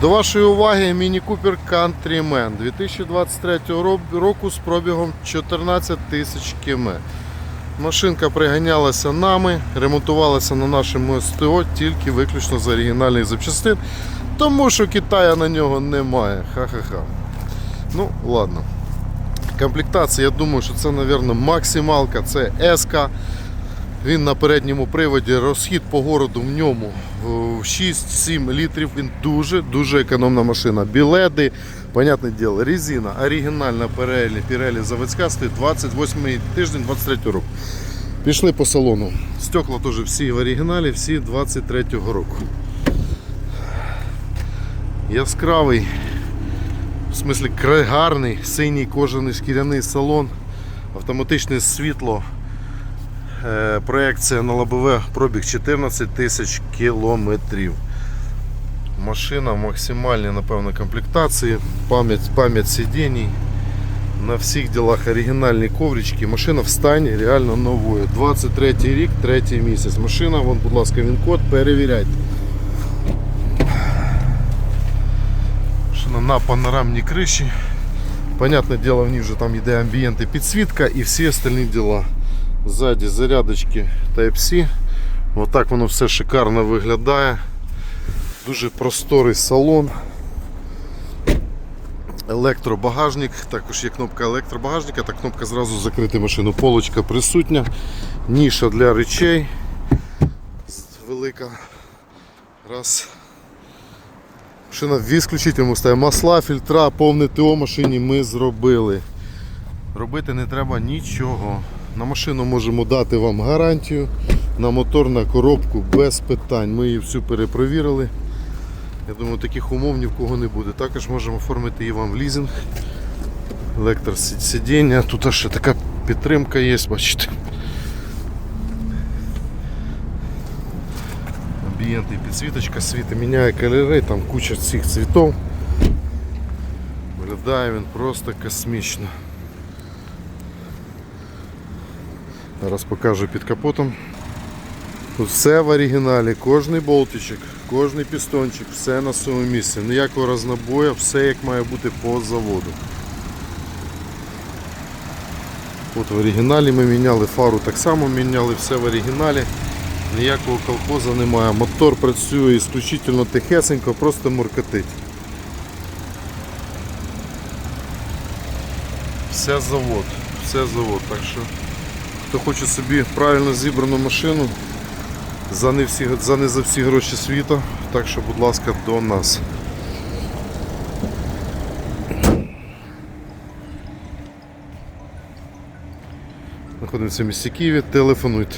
До вашої уваги Міні Купер Countryman 2023 року з пробігом 14 тисяч км. Машинка приганялася нами, ремонтувалася на нашому СТО тільки виключно з оригінальних запчастин, тому що Китая на нього немає. Ха-ха-ха. Ну, ладно. Комплектація, я думаю, що це, мабуть, максималка, це S. Він на передньому приводі, розхід по городу в ньому 6-7 літрів. Він дуже-дуже економна машина. Біледи, понятне діло, резина, оригінальна Pirelli, Pirelli заводська стоїть 28 тиждень 23 року. Пішли по салону. Стекла теж всі в оригіналі, всі 23-го року. Яскравий, в смислі гарний, синій кожаний шкіряний салон, автоматичне світло. Е, Проекція на лобове пробіг 14 тисяч кілометрів. Машина в максимальній, напевно, комплектації, пам'ять, пам'ять сидінь. На всіх ділах оригінальні коврички. Машина в стані реально новою. 23 рік, 3 місяць. Машина, вон, будь ласка, він код, перевіряйте. Машина на панорамній криші. Понятне діло, в ній вже там йде амбієнт і підсвітка і всі остальні діла. Ззаді зарядочки Type-C. Отак воно все шикарно виглядає. Дуже просторий салон. Електробагажник, також є кнопка електробагажника та кнопка зразу закрити машину. Полочка присутня, ніша для речей. Велика. Раз. Машина в ісключительному стає. Масла, фільтра, повне ТО машині ми зробили. Робити не треба нічого. На машину можемо дати вам гарантію. На мотор, на коробку без питань. Ми її всю перепровірили. Я думаю, таких умов ні в кого не буде. Також можемо оформити її вам в лізинг. Електросидіння. Тут ще така підтримка є, бачите. Амбієнт і підсвіточка, світи міняє кольори, там куча цих цвітів. Виглядає він просто космічно. Зараз покажу під капотом. Тут все в оригіналі, кожний болтичок, кожний пістончик, все на своєму місці. Ніякого рознобою, все як має бути по заводу. От в оригіналі ми міняли фару, так само міняли все в оригіналі. Ніякого колхоза немає. Мотор працює ісключительно тихесенько, просто муркотить. Все завод, все завод. Так що хто хоче собі правильно зібрану машину за не, всі, за не за всі гроші світу, так що, будь ласка, до нас. Знаходимося в місті Києві, телефонуйте.